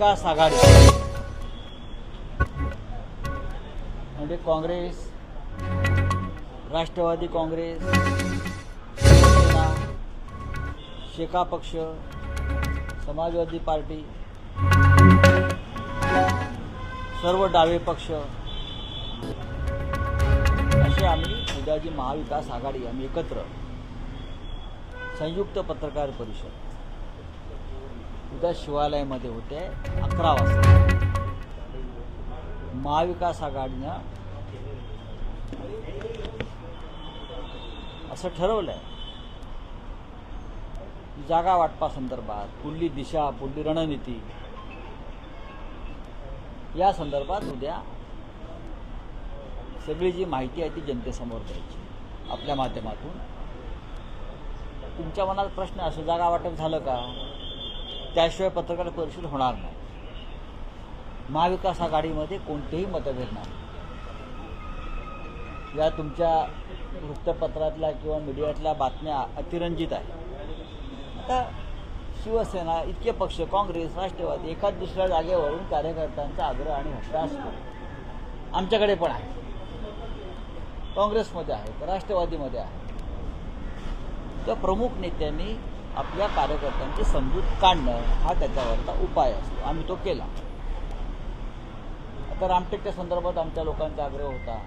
महाविकास आघाडी. म्हणजे काँग्रेस राष्ट्रवादी काँग्रेस शेका पक्ष समाजवादी पार्टी सर्व डावे पक्ष. असे आम्ही उद्या जी महाविकास आघाडी आम्ही एकत्र संयुक्त पत्रकार परिषद. उद्या शिवालयामध्ये होते अकरा वाजता. महाविकास आघाडीनं असं ठरवलं आहे जागा वाटपासंदर्भात पुढली दिशा पुढली रणनीती या संदर्भात उद्या सगळी जी माहिती आहे ती जनतेसमोर द्यायची. आपल्या माध्यमातून. तुमच्या मनात प्रश्न असं जागा वाटप झालं का? त्याशिवाय पत्रकार परिषद होणार नाही. महाविकास आघाडीमध्ये कोणतेही मतभेद नाही. या तुमच्या वृत्तपत्रातल्या किंवा मीडियातल्या बातम्या अतिरंजित आहेत. आता शिवसेना इतके पक्ष काँग्रेस राष्ट्रवादी एखाद दुसऱ्या जागेवरून कार्यकर्त्यांचा आग्रह आणि हट्ट असतो. आमच्याकडे पण आहे. काँग्रेसमध्ये आहेत राष्ट्रवादीमध्ये आहे. त्या प्रमुख नेत्यांनी आपल्या कार्यकर्त्यांची समजूत काढणं हा त्याच्यावरचा उपाय असतो. आम्ही तो केला. आता रामटेकच्या संदर्भात आमच्या लोकांचा आग्रह होता.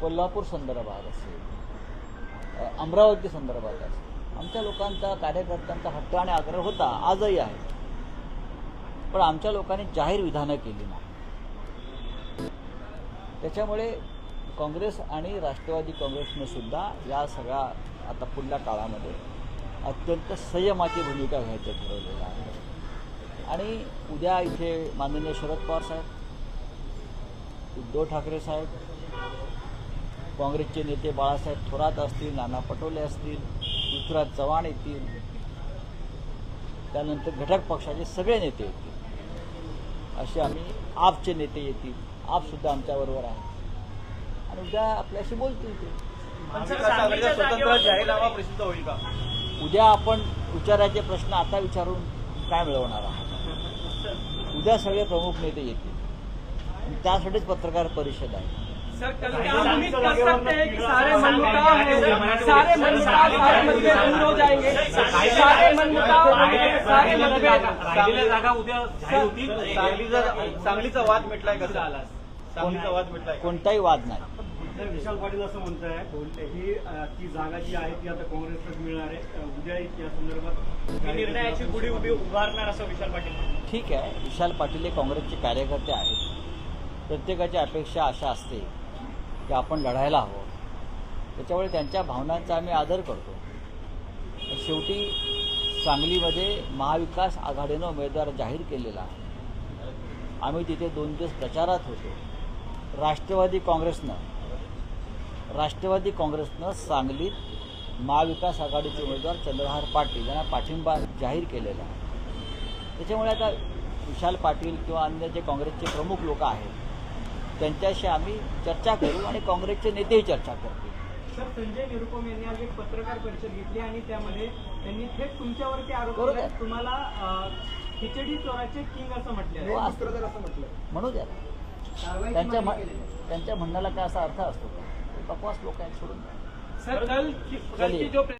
कोल्हापूर संदर्भात असेल अमरावती संदर्भात असेल. आमच्या लोकांचा कार्यकर्त्यांचा हट्ट आणि आग्रह होता. आजही आहे. पण आमच्या लोकांनी जाहीर विधानं केली नाही. त्याच्यामुळे काँग्रेस आणि राष्ट्रवादी काँग्रेसने सुद्धा या सगळ्या आता पुढल्या काळामध्ये अत्यंत संयमाची भूमिका घ्यायचं ठरवलेलं आहे. आणि उद्या इथे माननीय शरद पवार साहेब उद्धव ठाकरे साहेब काँग्रेसचे नेते बाळासाहेब थोरात असतील नाना पटोले असतील पृथ्वीराज चव्हाण येतील त्यानंतर घटक पक्षाचे सगळे नेते येतील. असे आम्ही आपचे नेते येतील आपसुद्धा आमच्याबरोबर आहे आणि उद्या आपल्याशी बोलतील ते. स्वतंत्र जाहीरनामा प्रसिद्ध होईल का? उद्या आपण विचारायचे प्रश्न आता विचारून काय मिळवणार आहात? उद्या सगळे प्रमुख नेते येतील. त्यासाठीच पत्रकार परिषद आहे. सर कल क्या हम उम्मीद कर सकते हैं कि सारे मनमुटाव हैं सारे मनमुटाव सारे मतभेद दूर हो जाएंगे. सारे मनमुटाव सारे मतभेद राहिलेल्या जागा उद्या जाहीर होतील. सांगलीचा सांगलीचा वाद मिटलाय का सर? सांगलीचा वाद मिटलाय का? कोणताही वाद नाही. तर विशाल पाटील असं म्हणताय ही अ, ती जागा जी आहे ती आता काँग्रेसला मिळणार आहे. उद्या या संदर्भात मी निर्णयाची गुढी उभी उभारणार असं विशाल पाटील. ठीक आहे. विशाल पाटील हे काँग्रेसचे कार्यकर्ते आहेत. प्रत्येकाची अपेक्षा अशा असते की आपण लढायला हवं. त्याच्यामुळे त्यांच्या भावनांचा आम्ही आदर करतो. शेवटी सांगलीमध्ये महाविकास आघाडीनं उमेदवार जाहीर केलेला आहे. आम्ही तिथे दोन दिवस प्रचारात होतो. राष्ट्रवादी काँग्रेसनं राष्ट्रवादी काँग्रेसनं सांगलीत महाविकास आघाडीचे उमेदवार चंद्रहार पाटील यांना पाठिंबा जाहीर केलेला आहे. त्याच्यामुळे आता विशाल पाटील किंवा अन्य जे काँग्रेसचे प्रमुख लोक आहेत त्यांच्याशी आम्ही चर्चा करू आणि काँग्रेसचे नेतेही चर्चा करतील. सर संजय निरुपम यांनी आज एक पत्रकार परिषद घेतली आणि त्यामध्ये त्यांनी थेट तुमच्यावरती आरोप. केला तुम्हाला खिचडी चोराचे किंग असं म्हटलं हो. म्हणू द्या. त्यांच्या त्यांच्या म्हणण्याला काय असा अर्थ असतो का? बकवास लोक आहेत सोडून द्या. सर कल कल की जो